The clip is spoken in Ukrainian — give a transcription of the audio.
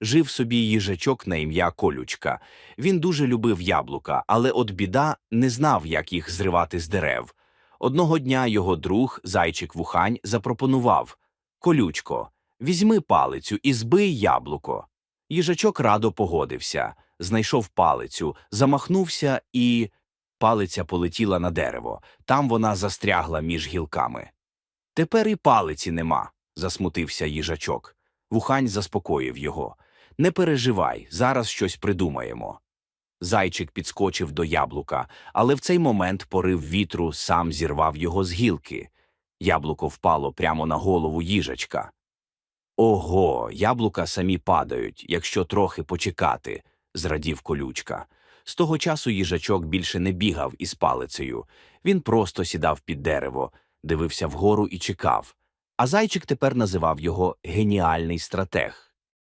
жив собі їжачок на ім'я Колючка. Він дуже любив яблука, але от біда не знав, як їх зривати з дерев. Одного дня його друг, зайчик Вухань, запропонував Колючко, візьми палицю і збий яблуко. Їжачок радо погодився, знайшов палицю, замахнувся і. Палиця полетіла на дерево. Там вона застрягла між гілками. Тепер і палиці нема, засмутився їжачок. Вухань заспокоїв його. Не переживай, зараз щось придумаємо. Зайчик підскочив до яблука, але в цей момент порив вітру сам зірвав його з гілки. Яблуко впало прямо на голову їжачка. Ого, яблука самі падають, якщо трохи почекати, зрадів колючка. З того часу їжачок більше не бігав із палицею. Він просто сідав під дерево, дивився вгору і чекав. А зайчик тепер називав його геніальний стратег.